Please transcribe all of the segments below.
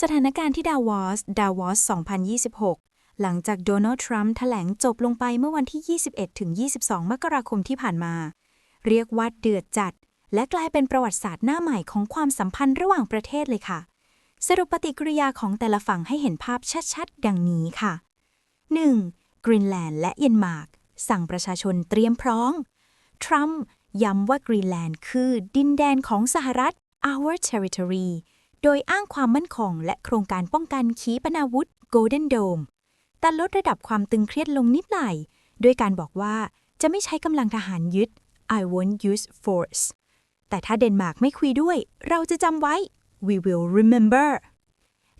สถานการณ์ที่ดาวอส ดาวอส 2026 หลังจากโดนัลด์ทรัมป์แถลงจบลงไปเมื่อวันที่ 21 ถึง 22 มกราคมที่ผ่านมา เรียกว่าเดือดจัด และกลายเป็นประวัติศาสตร์หน้าใหม่ของความสัมพันธ์ระหว่างประเทศเลยค่ะ สรุปปฏิกิริยาของแต่ละฝั่งให้เห็นภาพชัดๆ ดังนี้ค่ะ 1. กรีนแลนด์และเยนมาร์กสั่งประชาชนเตรียมพร้อม ทรัมป์ย้ำว่ากรีนแลนด์คือดินแดนของสหรัฐ our territory โดยอ้างความมั่นคงและโครงการป้องกันขีปนาวุธ Golden Dome แต่ลดระดับความตึงเครียดลงนิดหน่อยด้วยการบอกว่าจะไม่ใช้กำลังทหารยึด I won't use force แต่ถ้าเดนมาร์กไม่คุยด้วย เราจะจำไว้ we will remember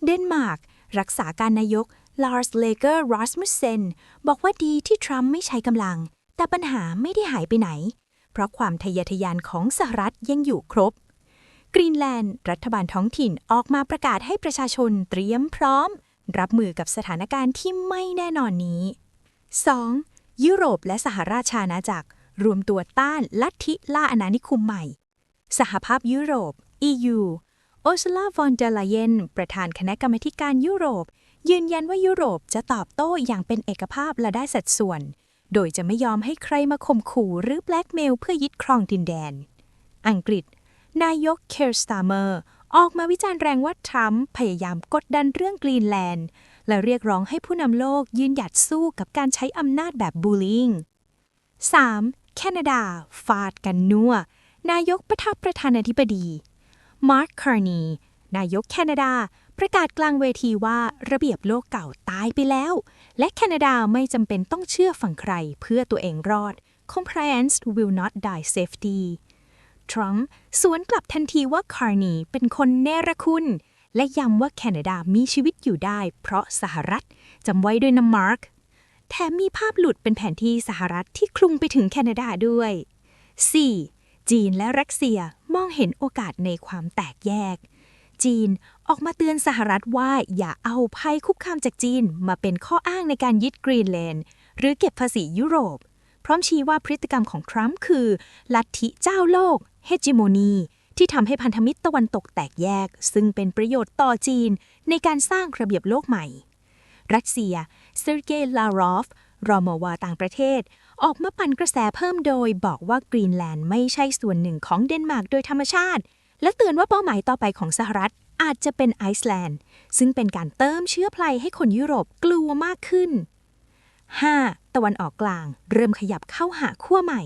เดนมาร์กรักษาการนายก Lars Løkke Rasmussen บอกว่าดีที่ทรัมป์ไม่ใช้กำลัง แต่ปัญหาไม่ได้หายไปไหน เพราะความทะเยอทะยานของสหรัฐยังอยู่ครบ กรีนแลนด์ รัฐบาลท้องถิ่นออกมาประกาศให้ประชาชนเตรียมพร้อม รับมือกับสถานการณ์ที่ไม่แน่นอนนี้ 2. ยุโรปและสหราชอาณาจักร รวมตัวต้านลัทธิล่าอาณานิคมใหม่ สหภาพยุโรป EU โอซลาฟอนเดลเยนประธานคณะกรรมาธิการยุโรป ยืนยันว่ายุโรปจะตอบโต้อย่างเป็นเอกภาพและได้สัดส่วน โดยจะไม่ยอมให้ใครมาข่มขู่หรือแบล็กเมลเพื่อยึดครองดินแดน อังกฤษ นายกเคร์สตาเมอร์ออกมาวิจารณ์แรงว่าทรัมป์พยายามกดดันเรื่องกรีนแลนด์ และเรียกร้องให้ผู้นำโลกยืนหยัดสู้กับการใช้อำนาจแบบบูลลิง 3. แคนาดา ฟาดกันนัวนายกประทับประธานาธิบดี มาร์คคาร์นี นายกแคนาดา ประกาศกลางเวทีว่าระเบียบโลกเก่าตายไปแล้ว และแคนาดาไม่จำเป็นต้องเชื่อฝั่งใครเพื่อตัวเองรอด compliance will not die safety ทรัมป์สวนกลับทันทีว่าคาร์นีเป็นคนเนรคุณ และย้ำว่าแคนาดามีชีวิตอยู่ได้ เพราะสหรัฐจำไว้ด้วยนะมาร์คแถมมีภาพหลุดเป็นแผนที่สหรัฐที่คลุมไปถึงแคนาดาด้วย 4. จีนและรัสเซียมองเห็นโอกาสในความแตกแยก จีนออกมาเตือนสหรัฐว่าอย่าเอาภัยคุกคามจากจีนมาเป็นข้ออ้างในการยึดกรีนแลนด์หรือเก็บภาษียุโรป พร้อมชี้ว่าพฤติกรรมของทรัมป์คือ ลัทธิเจ้าโลกเฮจิโมนีที่ทำให้พันธมิตรตะวันตกแตกแยก ซึ่งเป็นประโยชน์ต่อจีนในการสร้างระเบียบโลกใหม่ รัสเซีย เซอร์เกย์ลารอฟ รอมวาต่างประเทศ ออกมาปั่นกระแสเพิ่มโดยบอกว่ากรีนแลนด์ไม่ใช่ส่วนหนึ่งของเดนมาร์กโดยธรรมชาติ และเตือนว่าเป้าหมายต่อไปของสหรัฐอาจจะเป็นไอซ์แลนด์ ซึ่งเป็นการเติมเชื้อเพลิงให้คนยุโรปกลัวมากขึ้น 5. ตะวันออกกลาง เริ่มขยับเข้าหาขั้วใหม่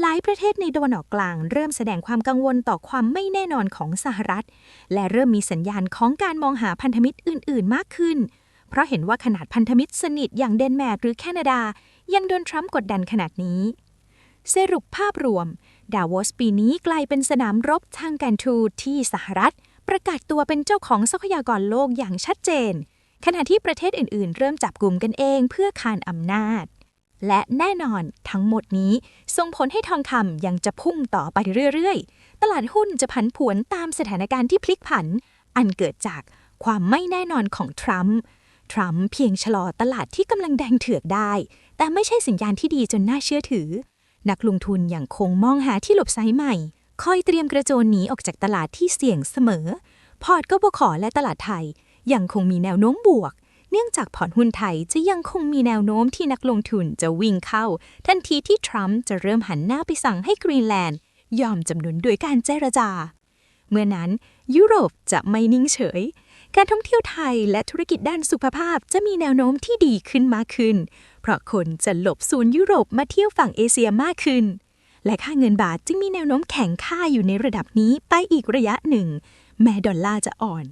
หลายประเทศในตะวันออกกลางเริ่มแสดงความกังวลต่อความไม่แน่นอนของสหรัฐ และเริ่มมีสัญญาณของการมองหาพันธมิตรอื่น ๆ มากขึ้น เพราะเห็นว่าขนาดพันธมิตรสนิทอย่างเดนมาร์กหรือแคนาดา ยังโดนทรัมป์กดดันขนาดนี้ สรุปภาพรวม ดาวอสปีนี้กลายเป็นสนามรบทางการทูตที่สหรัฐ ประกาศตัวเป็นเจ้าของทรัพยากรโลกอย่างชัดเจน ขณะที่ประเทศอื่น ๆ เริ่มจับกลุ่มกันเองเพื่อคานอำนาจ และแน่นอนทั้งหมดนี้ส่งผลให้ทองคำยังจะพุ่งต่อไปเรื่อยๆ ตลาดหุ้นจะผันผวนตามสถานการณ์ที่พลิกผัน อันเกิดจากความไม่แน่นอนของทรัมป์ทรัมป์เพียงชะลอตลาดที่กำลังแดงเถือกได้ แต่ไม่ใช่สัญญาณที่ดีจนน่าเชื่อถือ นักลงทุนยังคงมองหาที่หลบไซใหม่ คอยเตรียมกระโจนหนีออกจากตลาดที่เสี่ยงเสมอ พอร์ตก็บขอและตลาดไทยยังคงมีแนวโน้มบวก เนื่องจากพอร์ตหุ้นไทยจะยังคงมีแนวโน้มที่นักลงทุนจะวิ่งเข้า ทันทีที่ทรัมป์จะเริ่มหันหน้าไปสั่งให้กรีนแลนด์ยอมจำนวนโดยการเจรจา เมื่อนั้นยุโรปจะไม่นิ่งเฉย การท่องเที่ยวไทยและธุรกิจด้านสุขภาพจะมีแนวโน้มที่ดีขึ้นมากขึ้น เพราะคนจะหลบศูนย์ยุโรปมาเที่ยวฝั่งเอเชียมากขึ้น และค่าเงินบาทจึงมีแนวโน้มแข็งค่าอยู่ในระดับนี้ไปอีกระยะหนึ่ง แม้ดอลลาร์จะอ่อน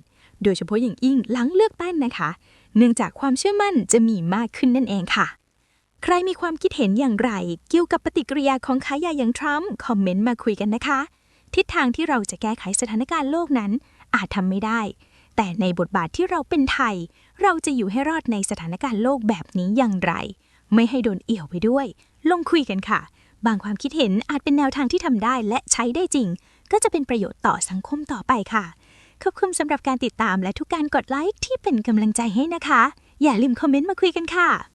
โดยเฉพาะอย่างยิ่งหลังเลือกตั้งนะคะ เนื่องจากความเชื่อมั่นจะมีมากขึ้นนั่นเองค่ะ ใครมีความคิดเห็นอย่างไร เกี่ยวกับปฏิกิริยาของขายใหญ่อย่างทรัมป์คอมเมนต์มาคุยกันนะคะ ทิศทางที่เราจะแก้ไขสถานการณ์โลกนั้น อาจทำไม่ได้ แต่ในบทบาทที่เราเป็นไทย เราจะอยู่ให้รอดในสถานการณ์โลกแบบนี้อย่างไร ไม่ให้โดนเอี่ยวไปด้วย ลงคุยกันค่ะ บางความคิดเห็นอาจเป็นแนวทางที่ทำได้และใช้ได้จริง ก็จะเป็นประโยชน์ต่อสังคมต่อไปค่ะ ขอบคุณสำหรับการติดตามและทุกการกดไลค์ที่เป็นกำลังใจให้นะคะ อย่าลืมคอมเมนต์มาคุยกันค่ะ